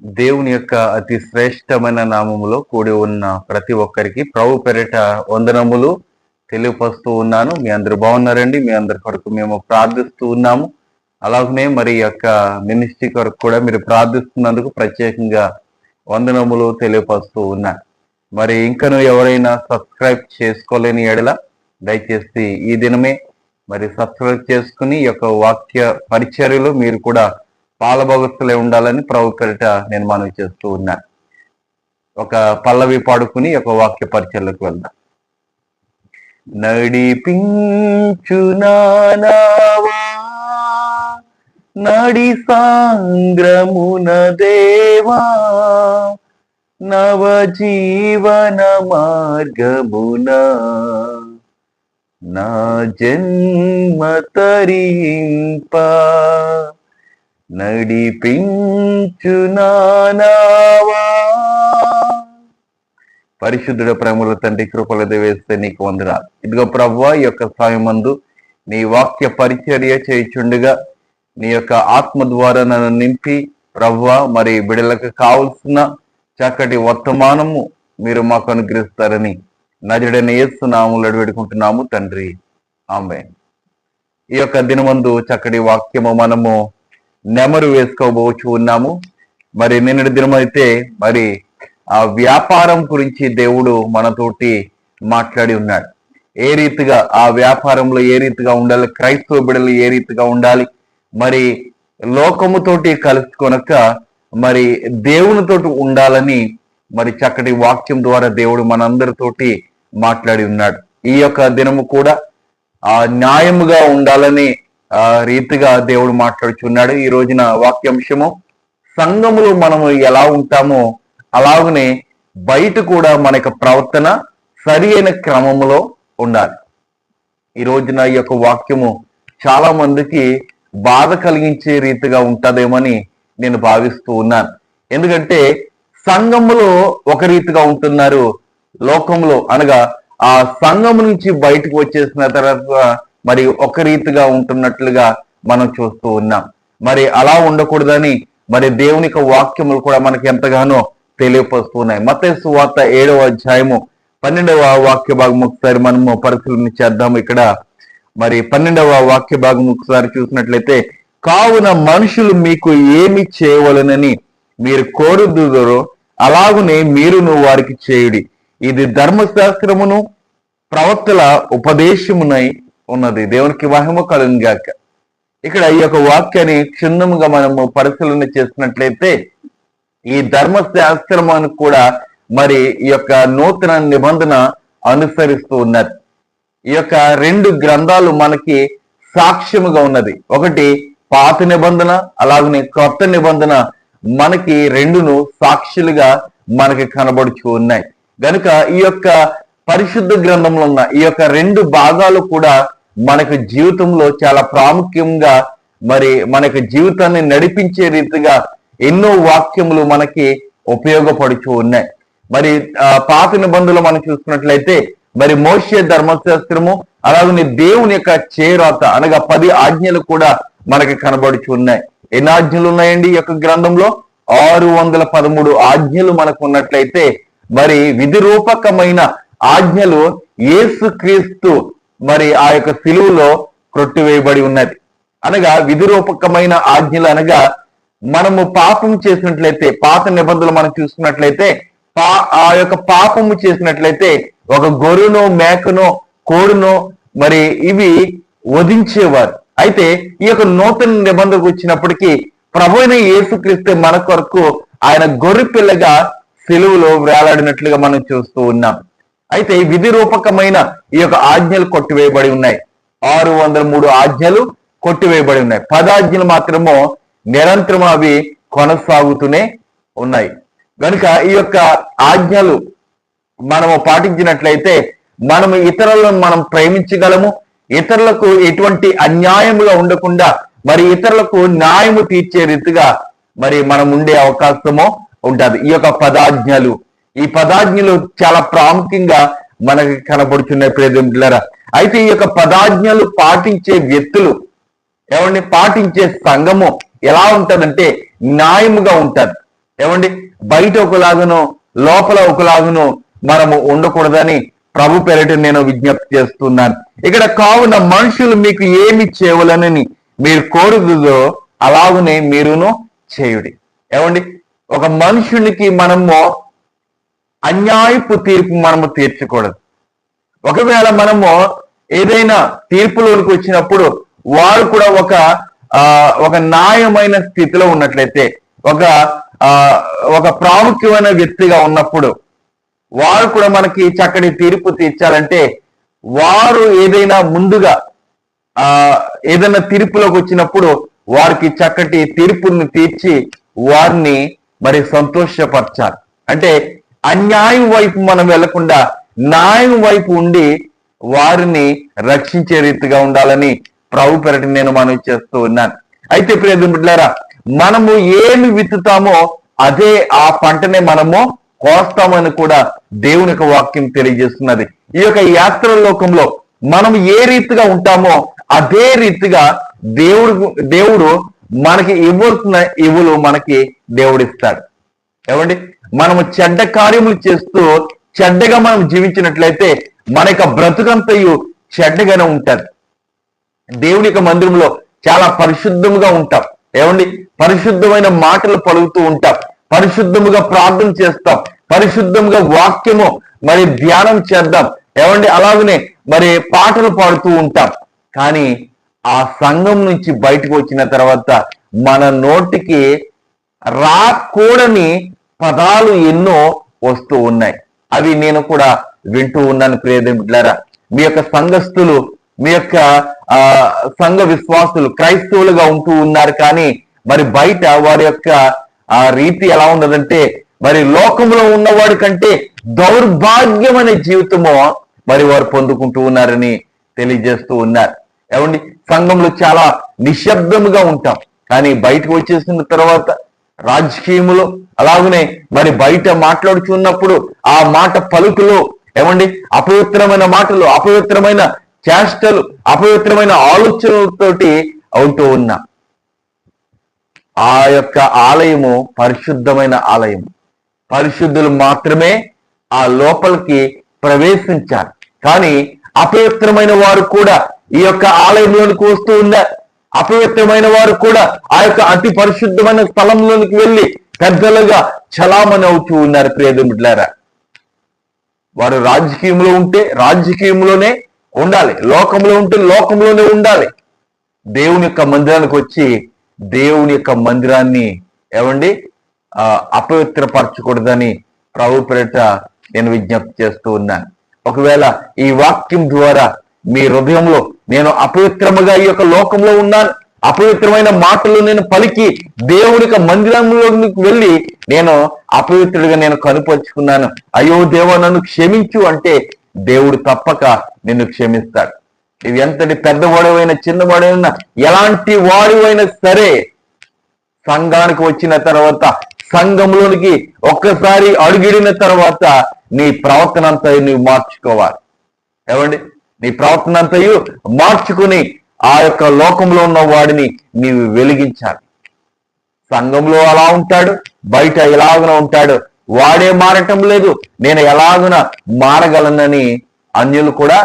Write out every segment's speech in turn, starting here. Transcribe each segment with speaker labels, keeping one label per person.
Speaker 1: దేవుని యొక్క అతి శ్రేష్టమైన నామములో కూడి ఉన్న ప్రతి ఒక్కరికి ప్రభు పెరట వందనములు తెలియపరుస్తూ ఉన్నాను. మీ అందరు బాగున్నారండి. మీ అందరి కొరకు మేము ప్రార్థిస్తూ ఉన్నాము. అలాగనే మరి యొక్క మినిస్ట్రీ కొరకు కూడా మీరు ప్రార్థిస్తున్నందుకు ప్రత్యేకంగా వందనములు తెలియపరుస్తూ ఉన్నా. మరి ఇంకను ఎవరైనా సబ్స్క్రైబ్ చేసుకోలేని ఎడల దయచేసి ఈ దినమే మరి సబ్స్క్రైబ్ చేసుకుని యొక్క వాక్య పరిచర్యలో మీరు కూడా పాలభగస్తులే ఉండాలని ప్రభు పేరిట నేను మనవి చేస్తూ ఉన్నాను ఒక పల్లవి పాడుకుని ఒక వాక్య పరిచయలకు వెళ్దాం. నడిపించునావా నడి సాంగ్రమున దేవా నవజీవన మార్గమున. నా జన్మ తరింప నడిపించునావా పరిశుద్ధుడ ప్రేమల తండ్రి కృపల వేస్తే నీకు వందనాలు. ఇదిగో ప్రవ్వ ఈ యొక్క సాయమందు నీ వాక్య పరిచర్య చేయుచుండగా నీ యొక్క ఆత్మ ద్వారా నన్ను నింపి ప్రవ్వ మరి బిడలకు కావలసిన చక్కటి వర్తమానము మీరు మాకు అనుగ్రహిస్తారని నజడని ఏస్తున్నాములు అడిపెడుకుంటున్నాము తండ్రి. ఆమె ఈ యొక్క దినమందు చక్కటి వాక్యము మనము నెమరు వేసుకోబోచు ఉన్నాము. మరి నిన్నటి దినం అయితే మరి ఆ వ్యాపారం గురించి దేవుడు మనతోటి మాట్లాడి ఉన్నాడు. ఏ రీతిగా ఆ వ్యాపారంలో ఏ రీతిగా ఉండాలి క్రైస్తవ బిడలు ఏ రీతిగా ఉండాలి మరి లోకముతోటి కలుసుకొనక మరి దేవునితోటి ఉండాలని మరి చక్కటి వాక్యం ద్వారా దేవుడు మనందరితోటి మాట్లాడి ఉన్నాడు. ఈ యొక్క దినము కూడా ఆ న్యాయముగా ఉండాలని ఆ రీతిగా దేవుడు మాట్లాడుచున్నాడు. ఈ రోజున వాక్యాంశము సంఘములో మనము ఎలా ఉంటామో అలాగనే బయట కూడా మన యొక్క ప్రవర్తన సరి అయిన క్రమంలో ఉండాలి. ఈ రోజున ఈ యొక్క వాక్యము చాలా మందికి బాధ కలిగించే రీతిగా ఉంటుందేమని నేను భావిస్తూ ఉన్నాను. ఎందుకంటే సంఘములో ఒక రీతిగా ఉంటున్నారు లోకంలో అనగా ఆ సంఘం నుంచి బయటకు వచ్చేసిన తర్వాత మరి ఒక రీతిగా ఉంటున్నట్లుగా మనం చూస్తూ ఉన్నాం. మరి అలా ఉండకూడదని మరి దేవుని యొక్క వాక్యములు కూడా మనకి ఎంతగానో తెలియపరుస్తున్నాయి మతేసు వార్త ఏడవ అధ్యాయము పన్నెండవ వాక్య భాగం ఒకసారి మనము పరిశీలన చేద్దాము. ఇక్కడ మరి పన్నెండవ వాక్య భాగం ఒకసారి చూసినట్లయితే కావున మనుషులు మీకు ఏమి చేయవలనని మీరు కోరుదురో అలాగునే మీరును వారికి చేయుడి. ఇది ధర్మశాస్త్రమును ప్రవక్తల ఉపదేశమునై ఉన్నది. దేవునికి మహిమ కలుగాక ఇక్కడ ఈ యొక్క వాక్యాన్ని క్షుణ్ణంగా మనము పరిశీలన చేసినట్లయితే ఈ ధర్మశాస్త్రమాన్ని కూడా మరి ఈ యొక్క నూతన నిబంధన అనుసరిస్తూ ఉన్నది. ఈ యొక్క రెండు గ్రంథాలు మనకి సాక్ష్యముగా ఉన్నది. ఒకటి పాత నిబంధన అలాగనే కొత్త నిబంధన మనకి రెండును సాక్షులుగా మనకి కనబడుచు ఉన్నాయి. గనుక ఈ యొక్క పరిశుద్ధ గ్రంథంలో ఉన్న ఈ యొక్క రెండు భాగాలు కూడా మనకు జీవితంలో చాలా ప్రాముఖ్యంగా మరి మనకు జీవితాన్ని నడిపించే రీతిగా ఎన్నో వాక్యములు మనకి ఉపయోగపడుచు ఉన్నాయి. మరి ఆ, పాత నిబంధనలు మనం చూసుకున్నట్లయితే మరి మోషే ధర్మశాస్త్రము అలాగే దేవుని యొక్క చేరాత అనగా పది ఆజ్ఞలు కూడా మనకి కనబడుచు ఉన్నాయి. ఎన్ని ఆజ్ఞలు ఉన్నాయండి ఈ యొక్క గ్రంథంలో? ఆరు వందల పదమూడు ఆజ్ఞలు మనకు ఉన్నట్లయితే మరి విధిరూపకమైన ఆజ్ఞలు ఏసుక్రీస్తు మరి ఆ యొక్క సిలువులో కొట్టివేయబడి ఉన్నది. అనగా విధి రూపకమైన ఆజ్ఞలు అనగా మనము పాపం చేసినట్లయితే పాత నిబంధనలు మనం చూసుకున్నట్లయితే పా ఆ యొక్క పాపము చేసినట్లయితే ఒక గొర్రెనో మేకనో కోడునో మరి ఇవి వధించేవారు. అయితే ఈ యొక్క నూతన నిబంధనకు వచ్చినప్పటికీ ప్రభు అయిన మన కొరకు ఆయన గొర్రె పిల్లగా సెలువులో వేలాడినట్లుగా మనం చూస్తూ ఉన్నాం. అయితే విధి రూపకమైన ఈ యొక్క ఆజ్ఞలు కొట్టివేయబడి ఉన్నాయి. ఆరు వందల మూడు ఆజ్ఞలు కొట్టివేయబడి ఉన్నాయి. పదాజ్ఞలు మాత్రము నిరంతరం అవి కొనసాగుతూనే ఉన్నాయి. కనుక ఈ యొక్క ఆజ్ఞలు మనము పాటించినట్లయితే మనము ఇతరులను మనం ప్రేమించగలము. ఇతరులకు ఎటువంటి అన్యాయముగా ఉండకుండా మరి ఇతరులకు న్యాయము తీర్చే రీతిగా మరి మనం ఉండే అవకాశము ఉంటుంది. ఈ యొక్క పదాజ్ఞలు ఈ పదాజ్ఞలు చాలా ప్రాముఖ్యంగా మనకి కనబడుతున్నాయి ప్రేమిలరా అయితే ఈ యొక్క పదాజ్ఞలు పాటించే వ్యక్తులు ఎవరిని పాటించే సంఘము ఎలా ఉంటుందంటే న్యాయముగా ఉంటుంది. ఏమండి? బయట ఒకలాగును లోపల ఒకలాగును మనము ఉండకూడదని ప్రభు పేరిట నేను విజ్ఞప్తి చేస్తున్నాను. ఇక్కడ కావున మనుషులు మీకు ఏమి చేయవలనని మీరు కోరుదుదో అలాగనే మీరును చేయుడి. ఏమండి? ఒక మనుషునికి మనము అన్యాయపు తీర్పు మనము తీర్చకూడదు. ఒకవేళ మనము ఏదైనా తీర్పులోనికి వచ్చినప్పుడు వారు కూడా ఒక ఆ ఒక న్యాయమైన స్థితిలో ఉన్నట్లయితే ఒక ఆ ఒక ప్రాముఖ్యమైన వ్యక్తిగా ఉన్నప్పుడు వారు కూడా మనకి చక్కటి తీర్పు తీర్చాలంటే వారు ఏదైనా ముందుగా ఆ ఏదైనా తీర్పులోకి వచ్చినప్పుడు వారికి చక్కటి తీర్పుని తీర్చి వారిని మరి సంతోషపరచాలి. అంటే అన్యాయం వైపు మనం వెళ్ళకుండా న్యాయం వైపు ఉండి వారిని రక్షించే రీతిగా ఉండాలని ప్రభు పెరటి నేను మనం చేస్తూ ఉన్నాను. అయితే ప్రియ మనము ఏమి విత్తుతామో అదే ఆ పంటనే మనము కోస్తామని కూడా దేవుని యొక్క వాక్యం తెలియజేస్తున్నది. ఈ యొక్క యాత్ర లోకంలో మనం ఏ రీతిగా ఉంటామో అదే రీతిగా దేవుడు దేవుడు మనకి ఇవ్వాల్సిన ఇవులు మనకి దేవుడిస్తాడు. ఏమండి? మనము చెడ్డ కార్యములు చేస్తూ చెడ్డగా మనం జీవించినట్లయితే మన యొక్క బ్రతుకంతయు చెడ్డగానే ఉంటుంది దేవుని యొక్క మందిరంలో చాలా పరిశుద్ధముగా ఉంటాం. ఏమండి? పరిశుద్ధమైన మాటలు పలుకుతూ ఉంటాం. పరిశుద్ధముగా ప్రార్థన చేస్తాం. పరిశుద్ధముగా వాక్యము మరి ధ్యానం చేద్దాం. ఏమండి? అలాగనే మరి పాటలు పాడుతూ ఉంటాం. కానీ ఆ సంఘం నుంచి బయటకు వచ్చిన తర్వాత మన నోటికి రాకూడని పదాలు ఎన్నో వస్తూ ఉన్నాయి. అవి నేను కూడా వింటూ ఉన్నాను ప్రియదేమిట్లారా మీ యొక్క సంఘస్థులు మీ యొక్క ఆ సంఘ విశ్వాసులు క్రైస్తవులుగా ఉంటూ ఉన్నారు కానీ మరి బయట వారి యొక్క ఆ రీతి ఎలా ఉన్నదంటే మరి లోకంలో ఉన్నవాడి కంటే దౌర్భాగ్యమైన జీవితము మరి వారు పొందుకుంటూ ఉన్నారని తెలియజేస్తూ ఉన్నారు. ఏమండి? సంఘంలో చాలా నిశ్శబ్దముగా ఉంటాం. కానీ బయటకు వచ్చేసిన తర్వాత రాజకీయములో అలాగనే మరి బయట మాట్లాడుచున్నప్పుడు ఆ మాట పలుకులు ఏమండి? అపవిత్రమైన మాటలు అపవిత్రమైన చేష్టలు అపవిత్రమైన ఆలోచనలతోటి అవుతూ ఉన్నా ఆ యొక్క ఆలయము పరిశుద్ధమైన ఆలయం పరిశుద్ధులు మాత్రమే ఆ లోపలికి ప్రవేశించారు. కానీ అపవిత్రమైన వారు కూడా ఈ యొక్క ఆలయంలోనికి వస్తూ ఉన్నారు అపవిత్రమైన వారు కూడా ఆ యొక్క అతి పరిశుద్ధమైన స్థలంలోనికి వెళ్ళి పెద్దలుగా చలామణి అవుతూ ఉన్నారు ప్రియమిట్లారా వారు రాజకీయంలో ఉంటే రాజకీయంలోనే ఉండాలి లోకంలో ఉంటే లోకంలోనే ఉండాలి. దేవుని యొక్క మందిరానికి వచ్చి దేవుని యొక్క మందిరాన్ని ఏమండి? ఆ అపవిత్రపరచకూడదని ప్రభు పేరిట నేను విజ్ఞప్తి చేస్తూ ఉన్నాను. ఒకవేళ ఈ వాక్యం ద్వారా మీ హృదయంలో నేను అపవిత్రముగా ఈ యొక్క లోకంలో ఉన్నాను. అపవిత్రమైన మాటలు నేను పలికి దేవుడికి మందిరంలోకి వెళ్ళి నేను అపవిత్రుడిగా నేను కనుపరుచుకున్నాను. అయ్యో దేవా నన్ను క్షమించు అంటే దేవుడు తప్పక నిన్ను క్షమిస్తాడు. ఇది ఎంతటి పెద్దవాడవైనా చిన్నవాడైనా ఎలాంటి వాడివైనా సరే సంఘానికి వచ్చిన తర్వాత సంఘంలోనికి ఒక్కసారి అడుగిడిన తర్వాత నీ ప్రవర్తన అంతా నువ్వు మార్చుకోవాలి. ఏమండి? నీ ప్రవర్తన అంతయు మార్చుకుని ఆ యొక్క లోకంలో ఉన్న వాడిని నీవు వెలిగించాలి. సంఘంలో అలా ఉంటాడు బయట ఎలాగున ఉంటాడు వాడే మారటం లేదు నేను ఎలాగున మారగలనని అన్యులు కూడా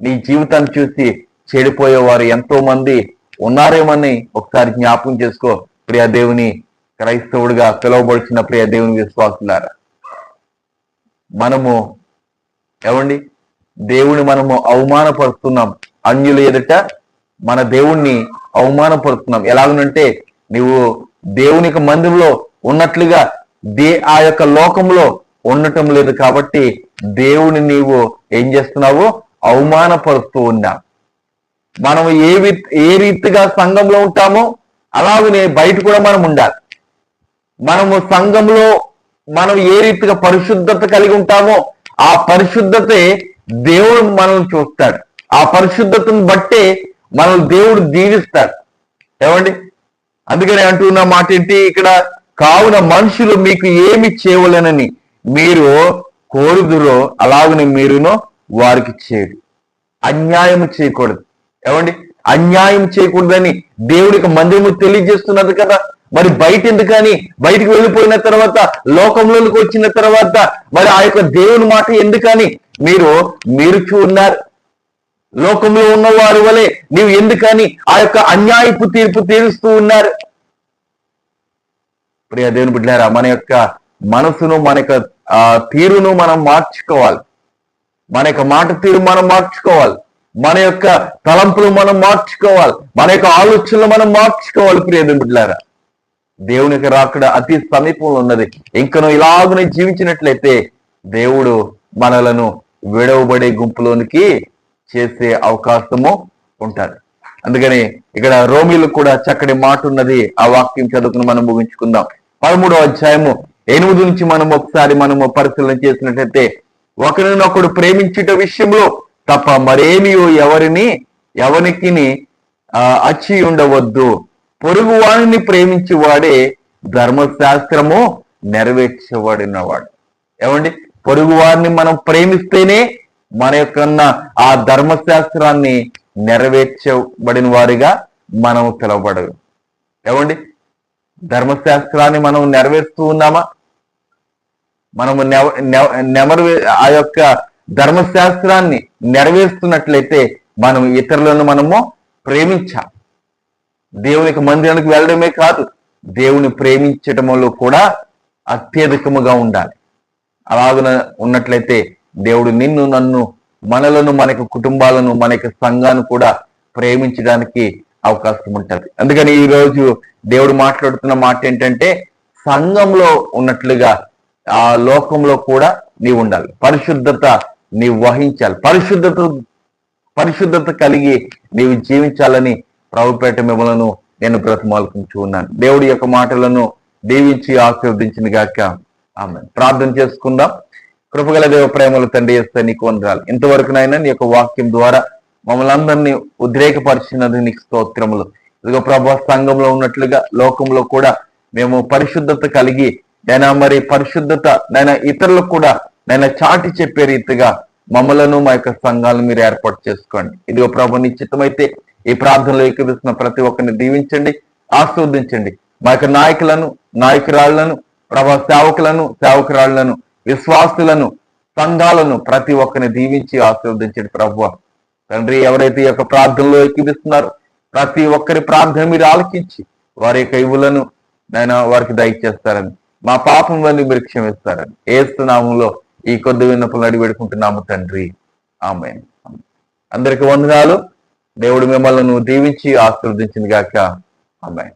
Speaker 1: నీ జీవితాన్ని చూసి చెడిపోయేవారు ఎంతో మంది ఉన్నారేమని ఒకసారి జ్ఞాపకం చేసుకో. ప్రియ దేవుని క్రైస్తవుడిగా పిలువబడిచిన ప్రియ దేవుని విశ్వాసులారా. మనము ఏమండి? దేవుని మనము అవమానపరుస్తున్నాం. అన్యుల ఎదుట మన దేవుణ్ణి అవమానపరుస్తున్నాం. ఎలాగనంటే నువ్వు దేవునికి మందిలో మందిరంలో ఉన్నట్లుగా దే ఆ యొక్క లోకంలో ఉండటం లేదు కాబట్టి దేవుని నీవు ఏం చేస్తున్నావు? అవమానపరుస్తూ ఉన్నా. మనం ఏ ఏ రీతిగా సంఘంలో ఉంటామో అలాగనే బయట కూడా మనం ఉండాలి. మనము సంఘంలో మనం ఏ రీతిగా పరిశుద్ధత కలిగి ఉంటామో ఆ పరిశుద్ధతే దేవుడు మనల్ని చూస్తాడు. ఆ పరిశుద్ధతను బట్టే మనల్ని దేవుడు దీవిస్తాడు. ఏమండి? అందుకని అంటున్న మాట ఏంటి? ఇక్కడ కావున మనుషులు మీకు ఏమి చేయవలెనని మీరు కోరుదురో అలాగనే మీరును వారికి చేయడు అన్యాయం చేయకూడదు. ఏమండి? అన్యాయం చేయకూడదని దేవుడికి మందిరము తెలియజేస్తున్నది కదా. మరి బయట ఎందుకని బయటికి వెళ్ళిపోయిన తర్వాత లోకంలోనికి వచ్చిన తర్వాత మరి ఆ యొక్క దేవుని మాట ఎందుకని? మీరు మీరు ఉన్నారు. లోకంలో ఉన్న వారి వలె నీవు ఎందుకని? ఆ యొక్క అన్యాయపు తీర్పు తీరుస్తూ ఉన్నారు. ప్రియ దేవుని బిడ్డారా మన యొక్క మనసును మన యొక్క ఆ, తీరును మనం మార్చుకోవాలి. మన యొక్క మాట తీరు మనం మార్చుకోవాలి. మన యొక్క తలంపులు మనం మార్చుకోవాలి. మన యొక్క ఆలోచనలు మనం మార్చుకోవాలి ప్రియ దేవుని బిడ్డారా. దేవునికి రాకడ అతి సమీపంలో ఉన్నది. ఇంకను ఇలాగనే జీవించినట్లయితే దేవుడు మనలను విడవబడే గుంపులోనికి చేసే అవకాశము ఉంటుంది. అందుకని ఇక్కడ రోమిలకు కూడా చక్కటి మాట ఉన్నది. ఆ వాక్యం చదువుకుని మనం ముగించుకుందాం. పదమూడవ అధ్యాయము ఎనిమిది నుంచి మనం ఒకసారి మనము పరిశీలన చేసినట్లయితే ఒకరినొకడు ప్రేమించుట విషయంలో తప్ప మరేమియో ఎవరిని ఎవరికి అచ్చి ఉండవద్దు. పొరుగు వాడిని ప్రేమించి వాడే ధర్మశాస్త్రము నెరవేర్చబడినవాడు. ఏమండి? పొరుగు వారిని మనం ప్రేమిస్తేనే మన యొక్క ఆ ధర్మశాస్త్రాన్ని నెరవేర్చబడిన వారిగా మనం పిలవబడదు. ఏమండి? ధర్మశాస్త్రాన్ని మనం నెరవేరుస్తూ ఉన్నామా? మనము నెమరు ఆ యొక్క ధర్మశాస్త్రాన్ని నెరవేరుస్తున్నట్లయితే మనం ఇతరులను మనము ప్రేమించాం. దేవునికి మందిరానికి వెళ్ళడమే కాదు దేవుని ప్రేమించటంలో కూడా అత్యధికముగా ఉండాలి. అలాగున ఉన్నట్లయితే దేవుడు నిన్ను నన్ను మనలను మన యొక్క కుటుంబాలను మన యొక్క సంఘాన్ని కూడా ప్రేమించడానికి అవకాశం ఉంటుంది. అందుకని ఈ రోజు దేవుడు మాట్లాడుతున్న మాట ఏంటంటే సంఘంలో ఉన్నట్లుగా ఆ లోకంలో కూడా నీవు ఉండాలి. పరిశుద్ధత నీవు వహించాలి. పరిశుద్ధత పరిశుద్ధత కలిగి నీవు జీవించాలని ప్రభుపేట మిమ్మలను నేను బ్రతమాలకుంటూ ఉన్నాను. దేవుడి యొక్క మాటలను దీవించి ఆశీర్వదించిన గాక ఆమె ప్రార్థన చేసుకుందాం. కృపగల దేవ ప్రేమలు తండ్రి చేస్తే నీకు వందరాలు ఇంతవరకునైనా నీ యొక్క వాక్యం ద్వారా మమ్మల్ని అందరినీ ఉద్రేకపరిచినది నీకు స్తోత్రములు. ఇదిగో ప్రభా సంఘంలో ఉన్నట్లుగా లోకంలో కూడా మేము పరిశుద్ధత కలిగి నైనా మరి పరిశుద్ధత నైనా ఇతరులకు కూడా నైనా చాటి చెప్పే రీతిగా మమ్మలను మా యొక్క సంఘాలను మీరు ఏర్పాటు చేసుకోండి. ఇదిగో ప్రభు నిశ్చితమైతే ఈ ప్రార్థనలో ఏకీపిస్తున్న ప్రతి ఒక్కరిని దీవించండి ఆస్వాదించండి. మా యొక్క నాయకులను నాయకురాళ్ళను ప్రభా సేవకులను సేవకురాళ్ళను విశ్వాసులను సంఘాలను ప్రతి ఒక్కరిని దీవించి ఆశీర్వదించండి ప్రభు. తండ్రి ఎవరైతే ఈ యొక్క ప్రార్థనలో ఎక్కిపిస్తున్నారో ప్రతి ఒక్కరి ప్రార్థన మీరు ఆలకించి వారి యొక్క ఇవులను నేను వారికి దయచేస్తారని మా పాపం వల్ల మీరు క్షమిస్తారని ఏస్తున్నాములో ఈ కొద్ది విన్నపులు అడిగి పెడుకుంటున్నాము తండ్రి. ఆమె అందరికి వందనాలు. దేవుడు మిమ్మల్ని దీవించి ఆశీర్వదించింది గాక అమ్మాయి